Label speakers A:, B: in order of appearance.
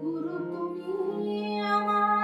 A: গুরু তুমি আমার